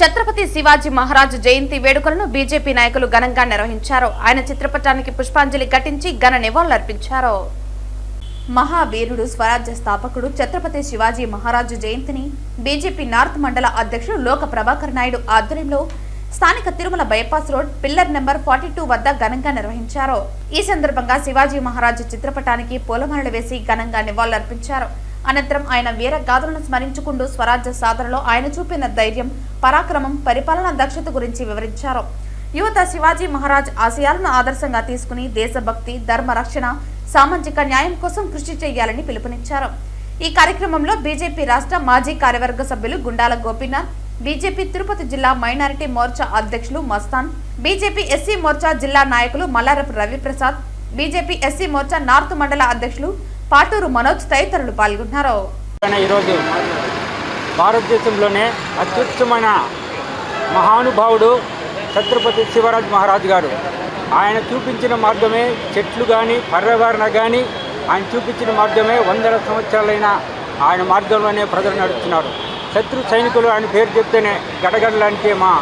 ఛత్రపతి శివాజీ మహారాజ్ జయంతి వేడుకలను బీజేపీ నాయకులు ఘనంగా నిర్వహించారు. ఆయన చిత్రపటానికి పుష్పాంజలి ఘటించి ఘన నివాళులర్పించారు మహావీరుడు స్వరాజ్య స్థాపకుడు ఛత్రపతి శివాజీ మహారాజు జయంతిని బీజేపీ నార్త్ మండల అధ్యక్షుడు లోక ప్రభాకర్ నాయుడు ఆధ్వర్యంలో స్థానిక Tirumala bypass road pillar number forty two వద్ద ఘనంగా నిర్వహించారు. ఈ సందర్భంగా శివాజీ మహారాజు చిత్రపటానికి పూలమాలలు వేసి ఘనంగా నివాళులర్పించారు అనంతరం ఆయన వీర గాథలను స్మరించుకుంటూ స్వరాజ్య సాధనలో ఆయన చూపిన ధైర్యం పరాక్రమం పరిపాలనా దక్షత గురించి వివరించారు. యువత శివాజీ మహారాజ్ ఆశయాలను ఆదర్శంగా తీసుకుని దేశభక్తి ధర్మ రక్షణ సామాజిక న్యాయం కోసం కృషి చేయాలని పిలుపునిచ్చారు. ఈ కార్యక్రమంలో బీజేపీ రాష్ట్ర మాజీ కార్యవర్గ సభ్యులు గుండాల గోపీనాథ్ బీజేపీ తిరుపతి జిల్లా మైనారిటీ మోర్చా అధ్యక్షులు మస్తాన్ బీజేపీ ఎస్సీ మోర్చా జిల్లా నాయకులు Mallarapu Raviprasad BJP SC Morcha north మండల అధ్యక్షులు పాటూరు మనోజ్ తదితరులు పాల్గొన్నారు. ఈరోజు భారతదేశంలోనే అత్యుత్తమైన మహానుభావుడు ఛత్రపతి శివరాజ్ మహారాజ్ గారు. ఆయన చూపించిన మార్గమే చెట్లు కానీ పర్యావరణ కానీ ఆయన చూపించిన మార్గమే వందల సంవత్సరాలైన ఆయన మార్గంలోనే ప్రజలు నడుస్తున్నారు. శత్రు సైనికులు ఆయన పేరు చెప్తేనే గడగడలాంటి మా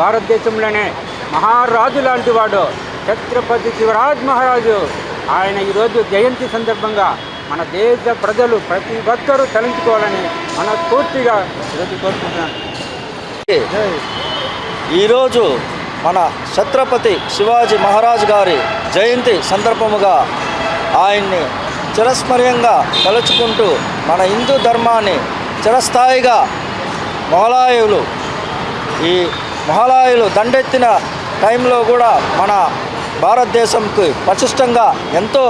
భారతదేశంలోనే మహారాజు లాంటి వాడు ఛత్రపతి శివరాజ్ మహారాజు. ఆయన ఈరోజు జయంతి సందర్భంగా మన దేశ ప్రజలు ప్రతి ఒక్కరూ తలంచుకోవాలని మనస్ఫూర్తిగా ఈరోజు కోరుకుంటున్నాను. ఈరోజు మన ఛత్రపతి శివాజీ మహారాజ్ గారి జయంతి సందర్భముగా ఆయన్ని చిరస్మర్యంగా తలుచుకుంటూ మన హిందూ ధర్మాన్ని చిరస్థాయిగా మొహలాయులు ఈ మొఘలాయులు దండెత్తిన టైంలో కూడా మన భారతదేశంకి పటిష్టంగా ఎంతో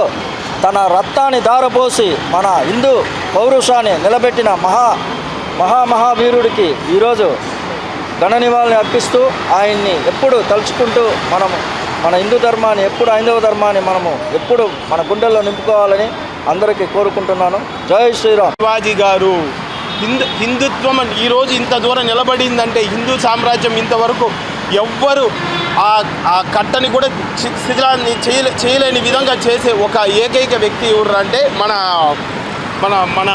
తన రక్తాన్ని దారపోసి మన హిందూ పౌరుషాన్ని నిలబెట్టిన మహా మహామహావీరుడికి ఈరోజు ఘన నివాళిని అర్పిస్తూ ఆయన్ని ఎప్పుడు తలుచుకుంటూ మనము మన హిందూ ధర్మాన్ని ఎప్పుడు హైందవ ధర్మాన్ని మనము ఎప్పుడు మన గుండెల్లో నింపుకోవాలని అందరికీ కోరుకుంటున్నాను. జై శ్రీరామ్. శివాజీ గారు హిందూ హిందుత్వం ఈరోజు ఇంత దూరం నిలబడిందంటే హిందూ సామ్రాజ్యం ఇంతవరకు ఎవ్వరు ఆ ఆ కట్టని కూడా శిథిలాన్ని చేయలే చేయలేని విధంగా చేసే ఒక ఏకైక వ్యక్తి ఎవరు అంటే మన మన మన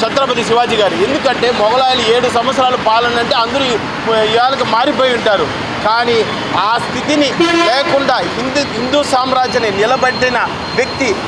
ఛత్రపతి శివాజీ గారు. ఎందుకంటే మొఘలాయలు ఏడు సంవత్సరాల పాలన అంటే అందరూ ఇవాళకి మారిపోయి ఉంటారు. కానీ ఆ స్థితిని లేకుండా హిందూ హిందూ సామ్రాజ్యాన్ని నిలబెట్టిన వ్యక్తి